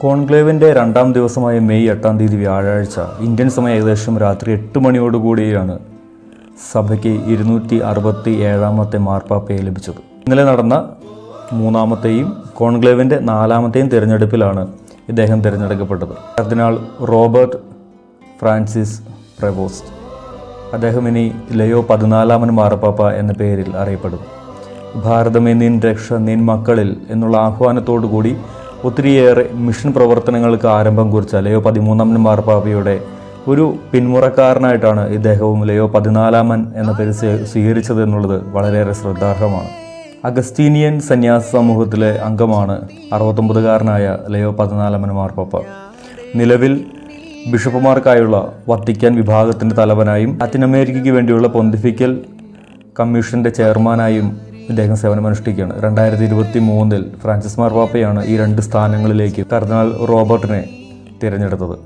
കോൺക്ലേവിന്റെ രണ്ടാം ദിവസമായ മെയ് എട്ടാം തീയതി വ്യാഴാഴ്ച ഇന്ത്യൻ സമയം ഏകദേശം രാത്രി എട്ട് മണിയോടുകൂടിയാണ് സഭയ്ക്ക് ഇരുന്നൂറ്റി അറുപത്തി ഏഴാമത്തെ മാർപ്പാപ്പയെ ലഭിച്ചത്. ഇന്നലെ നടന്ന മൂന്നാമത്തെയും കോൺക്ലേവിന്റെ നാലാമത്തെയും തിരഞ്ഞെടുപ്പിലാണ് ഇദ്ദേഹം തിരഞ്ഞെടുക്കപ്പെട്ടത്. കർദിനാൾ റോബർട്ട് ഫ്രാൻസിസ് പ്രവോസ്റ്റ്. അദ്ദേഹം ഇനി ലയോ പതിനാലാമൻ മാർപ്പാപ്പ എന്ന പേരിൽ അറിയപ്പെടും ഭാരതമേ നിൻ രക്ഷ നിൻ മക്കളിൽ എന്നുള്ള ആഹ്വാനത്തോടു കൂടി ഒത്തിരിയേറെ മിഷൻ പ്രവർത്തനങ്ങൾക്ക് ആരംഭം കുറിച്ച ലയോ പതിമൂന്നാമൻ മാർപ്പാപ്പയുടെ ഒരു പിന്മുറക്കാരനായിട്ടാണ് ഇദ്ദേഹവും ലയോ പതിനാലാമൻ എന്ന പേര് സ്വീ- സ്വീകരിച്ചത് എന്നുള്ളത് വളരെയേറെ ശ്രദ്ധാർഹമാണ്. അഗസ്റ്റീനിയൻ സന്യാസ സമൂഹത്തിലെ അംഗമാണ് അറുപത്തൊമ്പതുകാരനായ ലയോ പതിനാലാമൻ മാർപ്പാപ്പ. നിലവിൽ ബിഷപ്പുമാർക്കായുള്ള വത്തിക്കാൻ വിഭാഗത്തിന്റെ തലവനായും ലാറ്റിൻ അമേരിക്കയ്ക്ക് വേണ്ടിയുള്ള പൊന്തിഫിക്കൽ കമ്മീഷന്റെ ചെയർമാനായും ഇദ്ദേഹം സേവനമനുഷ്ഠിക്കുകയാണ്. രണ്ടായിരത്തി ഇരുപത്തി മൂന്നിൽ ഫ്രാൻസിസ് മാർപാപ്പയാണ് ഈ രണ്ട് സ്ഥാനങ്ങളിലേക്ക് കർദിനാൾ റോബർട്ടിനെ തിരഞ്ഞെടുത്തത്.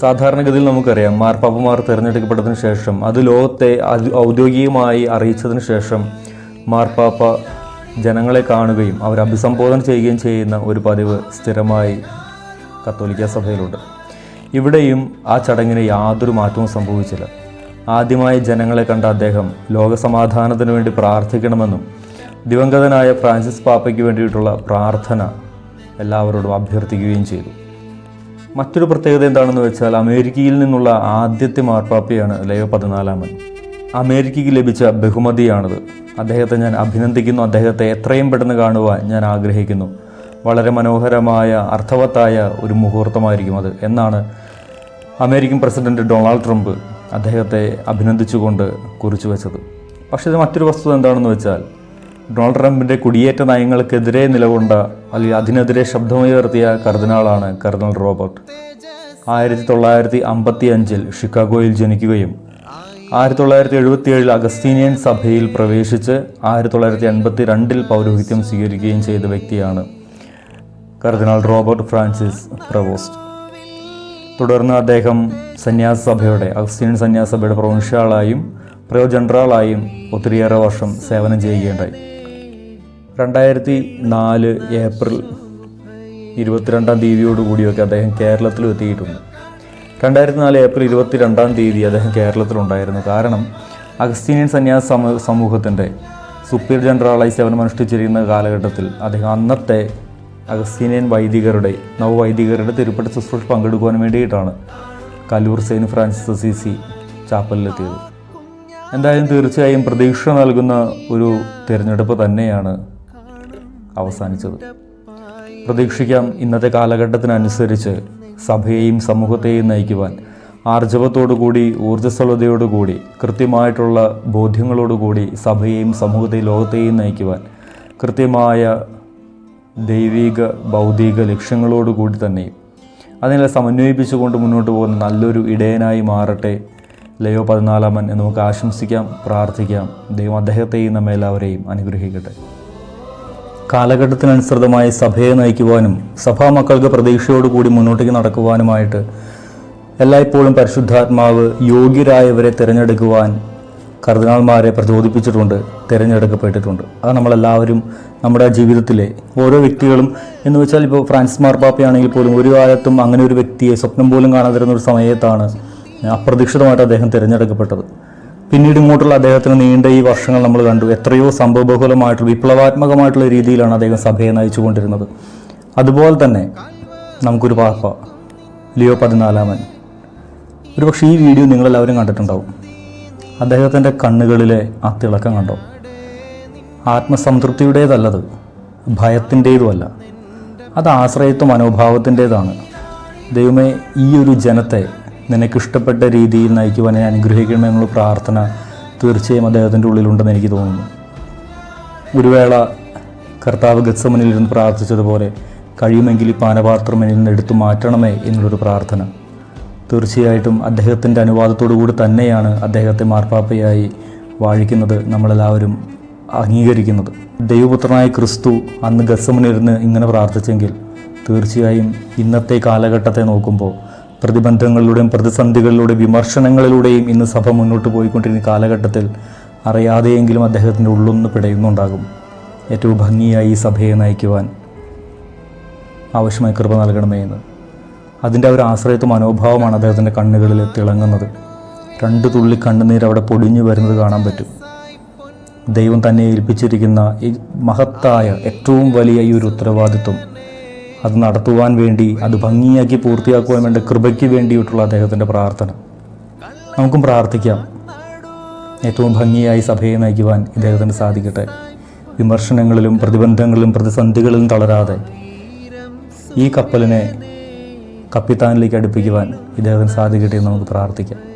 സാധാരണഗതിയിൽ നമുക്കറിയാം മാർപ്പാപ്പമാർ തിരഞ്ഞെടുക്കപ്പെട്ടതിന് ശേഷം അത് ലോകത്തെ ഔദ്യോഗികമായി അറിയിച്ചതിന് ശേഷം മാർപ്പാപ്പ ജനങ്ങളെ കാണുകയും അവരെ അഭിസംബോധന ചെയ്യുകയും ചെയ്യുന്ന ഒരു പതിവ് സ്ഥിരമായി കത്തോലിക്ക സഭയിലുണ്ട്. ഇവിടെയും ആ ചടങ്ങിന് യാതൊരു മാറ്റവും സംഭവിച്ചില്ല. ആദ്യമായി ജനങ്ങളെ കണ്ട അദ്ദേഹം ലോകസമാധാനത്തിന് വേണ്ടി പ്രാർത്ഥിക്കണമെന്നും ദിവംഗതനായ ഫ്രാൻസിസ് പാപ്പയ്ക്ക് വേണ്ടിയിട്ടുള്ള പ്രാർത്ഥന എല്ലാവരോടും അഭ്യർത്ഥിക്കുകയും ചെയ്തു. മറ്റൊരു പ്രത്യേകത എന്താണെന്ന് വെച്ചാൽ അമേരിക്കയിൽ നിന്നുള്ള ആദ്യത്തെ മാർപ്പാപ്പയാണ് ലയോ പതിനാലാമൻ. അമേരിക്കയ്ക്ക് ലഭിച്ച ബഹുമതിയാണത്. അദ്ദേഹത്തെ ഞാൻ അഭിനന്ദിക്കുന്നു. അദ്ദേഹത്തെ എത്രയും പെട്ടെന്ന് കാണുവാൻ ഞാൻ ആഗ്രഹിക്കുന്നു. വളരെ മനോഹരമായ അർത്ഥവത്തായ ഒരു മുഹൂർത്തമായിരിക്കും അത് എന്നാണ് അമേരിക്കൻ പ്രസിഡന്റ് ഡൊണാൾഡ് ട്രംപ് അദ്ദേഹത്തെ അഭിനന്ദിച്ചുകൊണ്ട് കുറിച്ചു വെച്ചത്. പക്ഷേ ഇത് മറ്റൊരു വസ്തുത എന്താണെന്ന് വെച്ചാൽ ഡൊണാൾഡ് ട്രംപിന്റെ കുടിയേറ്റ നയങ്ങൾക്കെതിരെ നിലകൊണ്ട അല്ലെങ്കിൽ അതിനെതിരെ ശബ്ദമുയർത്തിയ കർദിനാളാണ് കർദിനാൾ റോബർട്ട്. ആയിരത്തി തൊള്ളായിരത്തി അമ്പത്തി അഞ്ചിൽ ഷിക്കാഗോയിൽ ജനിക്കുകയും ആയിരത്തി തൊള്ളായിരത്തി എഴുപത്തി ഏഴിൽ അഗസ്തീനിയൻ സഭയിൽ പ്രവേശിച്ച് ആയിരത്തി തൊള്ളായിരത്തി എൺപത്തി രണ്ടിൽ പൗരോഹിത്യം സ്വീകരിക്കുകയും ചെയ്ത വ്യക്തിയാണ് കർദിനാൾ റോബർട്ട് ഫ്രാൻസിസ് പ്രവോസ്റ്റ്. തുടർന്ന് അദ്ദേഹം സന്യാസ സഭയുടെ അഗസ്തീനിയൻ സന്യാസ സഭയുടെ പ്രൊവിൻഷ്യാളായും പ്രയോ ജനറലായും ഒത്തിരിയേറെ വർഷം സേവനം ചെയ്യുകയുണ്ടായി. രണ്ടായിരത്തി നാല് ഏപ്രിൽ ഇരുപത്തിരണ്ടാം തീയതിയോടുകൂടിയൊക്കെ അദ്ദേഹം കേരളത്തിലും എത്തിയിട്ടുണ്ട്. രണ്ടായിരത്തി നാല് ഏപ്രിൽ ഇരുപത്തിരണ്ടാം തീയതി അദ്ദേഹം കേരളത്തിലുണ്ടായിരുന്നു. കാരണം അഗസ്തീനിയൻ സന്യാസ സമൂ സമൂഹത്തിന്റെ സുപ്പീർ ജനറലായി സേവനമനുഷ്ഠിച്ചിരിക്കുന്ന കാലഘട്ടത്തിൽ അദ്ദേഹം അന്നത്തെ അഗസ്തീനിയൻ വൈദികരുടെ നവവൈദികരുടെ തിരുപ്പതി ശുശ്രൂഷ പങ്കെടുക്കുവാൻ വേണ്ടിയിട്ടാണ് Kallur saint Francis C C ചാപ്പലിലെത്തിയത്. എന്തായാലും തീർച്ചയായും പ്രതീക്ഷ നൽകുന്ന ഒരു തിരഞ്ഞെടുപ്പ് തന്നെയാണ് അവസാനിച്ചത്. പ്രതീക്ഷിക്കാം ഇന്നത്തെ കാലഘട്ടത്തിനനുസരിച്ച് സഭയെയും സമൂഹത്തെയും നയിക്കുവാൻ ആർജവത്തോടുകൂടി ഊർജസ്വലതയോടുകൂടി കൃത്യമായിട്ടുള്ള ബോധ്യങ്ങളോടുകൂടി സഭയെയും സമൂഹത്തെയും ലോകത്തെയും നയിക്കുവാൻ കൃത്യമായ ദൈവിക ഭൗതിക ലക്ഷ്യങ്ങളോടുകൂടി തന്നെ അതിനെ സമന്വയിപ്പിച്ചുകൊണ്ട് മുന്നോട്ട് പോകുന്ന നല്ലൊരു ഇടയനായി മാറട്ടെ. ലയോ പതിനാലാമൻ എന്ന് നമുക്ക് ആശംസിക്കാം പ്രാർത്ഥിക്കാം. ദൈവം അദ്ദേഹത്തെയും നമ്മെല്ലാവരെയും അനുഗ്രഹിക്കട്ടെ. കാലഘട്ടത്തിനനുസൃതമായി സഭയെ നയിക്കുവാനും സഭാ മക്കൾക്ക് പ്രതീക്ഷയോടുകൂടി മുന്നോട്ടേക്ക് നടക്കുവാനുമായിട്ട് എല്ലായ്പ്പോഴും പരിശുദ്ധാത്മാവ് യോഗ്യരായവരെ തിരഞ്ഞെടുക്കുവാൻ കർദിനാൾമാരെ പ്രചോദിപ്പിച്ചിട്ടുണ്ട് തിരഞ്ഞെടുക്കപ്പെട്ടിട്ടുണ്ട്. അത് നമ്മളെല്ലാവരും നമ്മുടെ ജീവിതത്തിലെ ഓരോ വ്യക്തികളും എന്ന് വെച്ചാൽ ഇപ്പോൾ ഫ്രാൻസിസ് മാർപ്പാപ്പയാണെങ്കിൽ പോലും ഒരു കാലത്തും അങ്ങനെ ഒരു വ്യക്തിയെ സ്വപ്നം പോലും കാണാതിരുന്ന ഒരു സമയത്താണ് അപ്രതീക്ഷിതമായിട്ട് അദ്ദേഹം തിരഞ്ഞെടുക്കപ്പെട്ടത്. പിന്നീട് ഇങ്ങോട്ടുള്ള അദ്ദേഹത്തിന് നീണ്ട ഈ വർഷങ്ങൾ നമ്മൾ കണ്ടു. എത്രയോ സംഭവബഹുലമായിട്ടുള്ള വിപ്ലവാത്മകമായിട്ടുള്ള രീതിയിലാണ് അദ്ദേഹം സഭയെ നയിച്ചുകൊണ്ടിരുന്നത്. അതുപോലെ തന്നെ നമുക്കൊരു പാപ്പ ലിയോ പതിനാലാമൻ. ഒരുപക്ഷെ ഈ വീഡിയോ നിങ്ങളെല്ലാവരും കണ്ടിട്ടുണ്ടാവും. അദ്ദേഹത്തിന്റെ കണ്ണുകളിലെ ആ തിളക്കം കണ്ടോ? ആത്മസംതൃപ്തിയുടേതല്ലത് ഭയത്തിന്റേതുമല്ല. അത് ആശ്രയത്വ മനോഭാവത്തിന്റേതാണ്. ദൈവമേ ഈ ഒരു ജനത്തെ നിനക്കിഷ്ടപ്പെട്ട രീതിയിൽ നയിക്കുവാൻ ഞാൻ അനുഗ്രഹിക്കണമെന്നുള്ള പ്രാർത്ഥന തീർച്ചയായും അദ്ദേഹത്തിന്റെ ഉള്ളിലുണ്ടെന്ന് എനിക്ക് തോന്നുന്നു. ഒരു വേള കർത്താവ് ഗത്സമനിൽ ഇരുന്ന് പ്രാർത്ഥിച്ചതുപോലെ കഴിയുമെങ്കിൽ ഈ പാനപാത്രം എന്നിൽ നിന്ന് എടുത്തു മാറ്റണമേ എന്നുള്ളൊരു പ്രാർത്ഥന. തീർച്ചയായിട്ടും അദ്ദേഹത്തിന്റെ അനുവാദത്തോടു കൂടി തന്നെയാണ് അദ്ദേഹത്തെ മാർപ്പാപ്പയായി വാഴിക്കുന്നത് നമ്മളെല്ലാവരും അംഗീകരിക്കുന്നത്. ദൈവപുത്രനായ ക്രിസ്തു അന്ന് ഗസമനിരുന്ന് ഇങ്ങനെ പ്രാർത്ഥിച്ചെങ്കിൽ തീർച്ചയായും ഇന്നത്തെ കാലഘട്ടത്തെ നോക്കുമ്പോൾ പ്രതിബന്ധങ്ങളിലൂടെയും പ്രതിസന്ധികളിലൂടെയും വിമർശനങ്ങളിലൂടെയും ഇന്ന് സഭ മുന്നോട്ട് പോയിക്കൊണ്ടിരുന്ന കാലഘട്ടത്തിൽ അറിയാതെയെങ്കിലും അദ്ദേഹത്തിന്റെ ഉള്ളൊന്ന് പിടയുന്നുണ്ടാകും. ഏറ്റവും ഭംഗിയായി ഈ സഭയെ നയിക്കുവാൻ ആവശ്യമായ കൃപ നൽകണമേ എന്ന്. അതിന്റെ ഒരു ആശ്രയത്വ മനോഭാവമാണ് അദ്ദേഹത്തിന്റെ കണ്ണുകളിൽ തിളങ്ങുന്നത്. രണ്ട് തുള്ളി കണ്ണുനീർ അവിടെ പൊടിഞ്ഞു വരുന്നത് കാണാൻ പറ്റും. ദൈവം തന്നെ ഏൽപ്പിച്ചിരിക്കുന്ന ഈ മഹത്തായ ഏറ്റവും വലിയ ഈ ഒരു ഉത്തരവാദിത്വം അത് നടത്തുവാൻ വേണ്ടി അത് ഭംഗിയാക്കി പൂർത്തിയാക്കുവാൻ വേണ്ട കൃപയ്ക്ക് വേണ്ടിയിട്ടുള്ള അദ്ദേഹത്തിന്റെ പ്രാർത്ഥന. നമുക്കും പ്രാർത്ഥിക്കാം. ഏറ്റവും ഭംഗിയായി സഭയെ നയിക്കുവാൻ ഇദ്ദേഹത്തിന് സാധിക്കട്ടെ. വിമർശനങ്ങളിലും പ്രതിബന്ധങ്ങളിലും പ്രതിസന്ധികളിലും തളരാതെ ഈ കപ്പലിനെ കപ്പിത്താനിലേക്ക് അടുപ്പിക്കുവാൻ ഇദ്ദേഹത്തിന് സാധിക്കട്ടെ എന്ന് നമുക്ക് പ്രാർത്ഥിക്കാം.